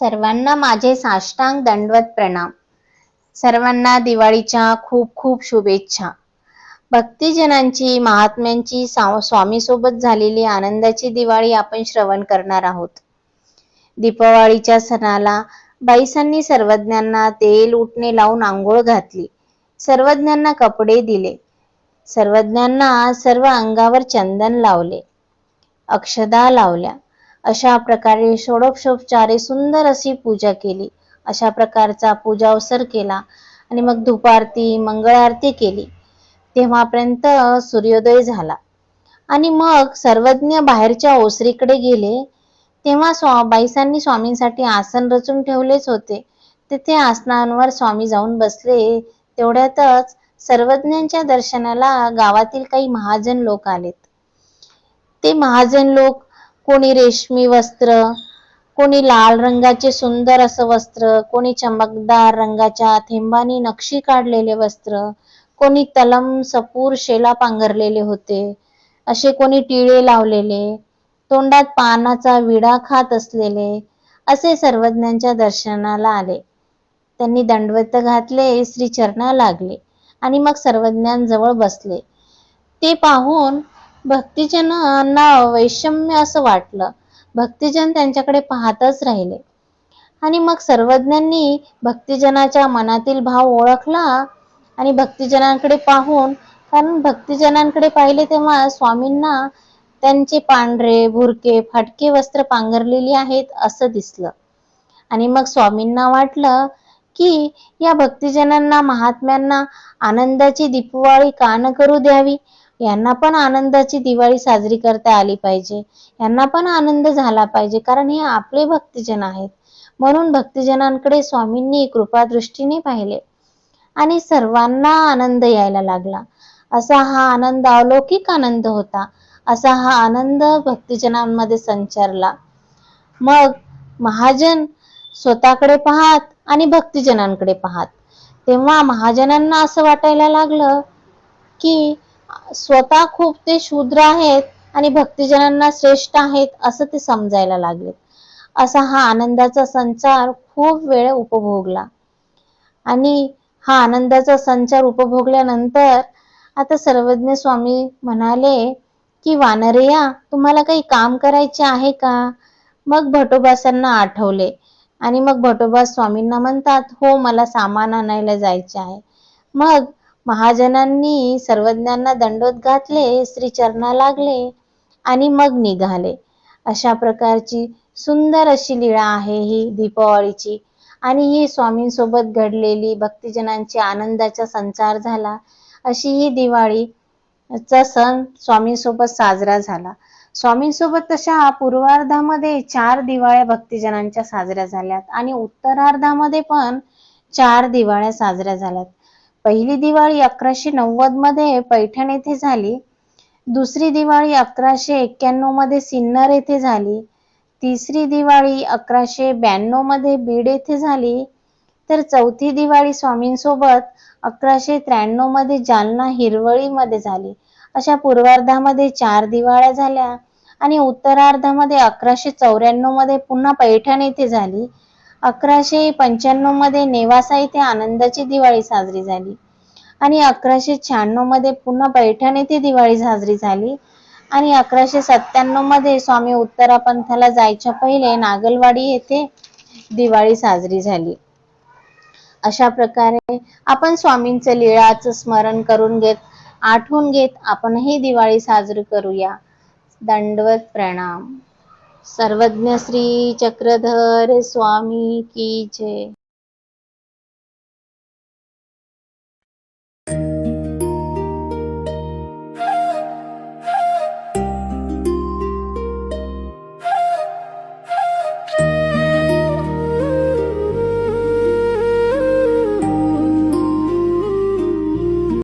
सर्वांना माझे साष्टांग दंडवत प्रणाम. सर्वांना दिवाळीच्या खूप खूप शुभेच्छा. भक्तिजनांची महात्म्यांची सा- स्वामी सोबत झालेली आनंदाची दिवाळी आपण श्रवण करणार आहोत. दीपावळीच्या सणाला बाईसांनी सर्वज्ञांना तेल उठणे लावून आंघोळ घातली. सर्वज्ञांना कपडे दिले. सर्वज्ञांना सर्व अंगावर चंदन लावले. अक्षदा लावल्या. अशा प्रकारे षोडशोपचारे सुंदर अशी पूजा केली. अशा प्रकारचा पूजा अवसर केला आणि मग धुपारती मंगळ आरती केली. तेव्हापर्यंत सूर्योदय झाला. आणि मग सर्वज्ञ बाहेरच्या ओसरीकडे गेले. तेव्हा स्वा बाईसांनी स्वामींसाठी आसन रचून ठेवलेच होते. तिथे आसनांवर स्वामी जाऊन बसले. तेवढ्यातच सर्वज्ञांच्या दर्शनाला गावातील काही महाजन लोक आलेत. ते महाजन लोक कोणी रेशमी वस्त्र कोणी लाल रंगाचे सुंदर असं वस्त्र कोणी चमकदार रंगाच्या थेंबानी नक्षी काढलेले वस्त्र कोणी तलम सपूर शेला पांघरलेले होते असे कोणी टिळे लावलेले तोंडात पानाचा विडा खात असलेले असे सर्वज्ञांच्या दर्शनाला आले. त्यांनी दंडवत घातले श्री चरणा लागले आणि मग सर्वज्ञांजवळ बसले. ते पाहून भक्तिजनांना वैषम्य असं वाटलं. भक्तिजन त्यांच्याकडे पाहतच राहिले. आणि मग सर्वज्ञांनी भक्तिजनाच्या मनातील भाव ओळखला आणि भक्तिजनांकडे पाहून कारण भक्तिजनांकडे पाहिले तेव्हा स्वामींना त्यांचे पांढरे भुरके फाटके वस्त्र पांघरलेली आहेत असं दिसलं. आणि मग स्वामींना वाटलं की या भक्तिजनांना महात्म्यांना आनंदाची दीपवाळी का न करू द्यावी? यांना पण आनंदाची दिवाळी साजरी करता आली पाहिजे. यांना पण आनंद झाला पाहिजे कारण हे आपले भक्तिजन आहेत. म्हणून भक्तिजनांकडे स्वामींनी कृपादृष्टीने पाहिले. आणि सर्वांना आनंद यायला लागला. असा हा आनंद अलौकिक आनंद होता. असा हा आनंद भक्तिजनांमध्ये संचारला. मग महाजन स्वतःकडे पाहात आणि भक्तिजनांकडे पाहात. तेव्हा महाजनांना असं वाटायला लागलं की स्वतः खूप ते शूद्र आहेत आणि भक्तिजनांना श्रेष्ठ आहेत असं ते समजायला लागले असा हा आनंदाचा संचार खूप वेळ उपभोगला. आणि हा आनंदाचा संचार उपभोगल्यानंतर आता सर्वज्ञ स्वामी म्हणाले की वानरेया तुम्हाला काही काम करायचे आहे का? मग भटोबासांना आठवले. आणि मग भटोबा स्वामींना म्हणतात हो मला सामान आणायला जायचे आहे. मग महाजनांनी सर्वज्ञांना दंडोत घातले श्रीचरणा लागले आणि मग निघाले. अशा प्रकारची सुंदर अशी लीळा आहे ही दीपावळीची. आणि ही स्वामींसोबत घडलेली भक्तिजनांची आनंदाचा संचार झाला. अशी ही दिवाळीचा सण स्वामींसोबत साजरा झाला. स्वामींसोबत तशा पूर्वार्धामध्ये चार दिवाळ्या भक्तिजनांच्या साजऱ्या झाल्यात आणि उत्तरार्धामध्ये पण चार दिवाळ्या साजऱ्या झाल्यात. पहिली दिवाळी अकराशे नव्वदमध्ये पैठण येथे झाली. दुसरी दिवाळी अकराशे एक्क्याण्णवमध्ये सिन्नर येथे झाली. तिसरी दिवाळी अकराशे ब्याण्णवमध्ये बीड येथे झाली. तर चौथी दिवाळी स्वामींसोबत अकराशे त्र्याण्णवमध्ये जालना हिरवळीमध्ये झाली. अशा पूर्वार्धामध्ये चार दिवाळ्या झाल्या आणि उत्तरार्धामध्ये अकराशे चौऱ्याण्णवमध्ये पुन्हा पैठण येथे झाली. अकराशे पंच्याण्णवमध्ये नेवासा येथे आनंदाची दिवाळी साजरी झाली. आणि अकराशे शहाण्णवमध्ये पुन्हा पैठण येथे दिवाळी साजरी झाली. आणि अकराशे सत्त्याण्णवमध्ये स्वामी उत्तरापंथाला जायच्या पहिले नागलवाडी येथे दिवाळी साजरी झाली. अशा प्रकारे आपण स्वामींचं लीळाचं स्मरण करून घेत आठवून घेत आपणही दिवाळी साजरी करूया. दंडवत प्रणाम. सर्वज्ञ श्री चक्रधर स्वामी की जय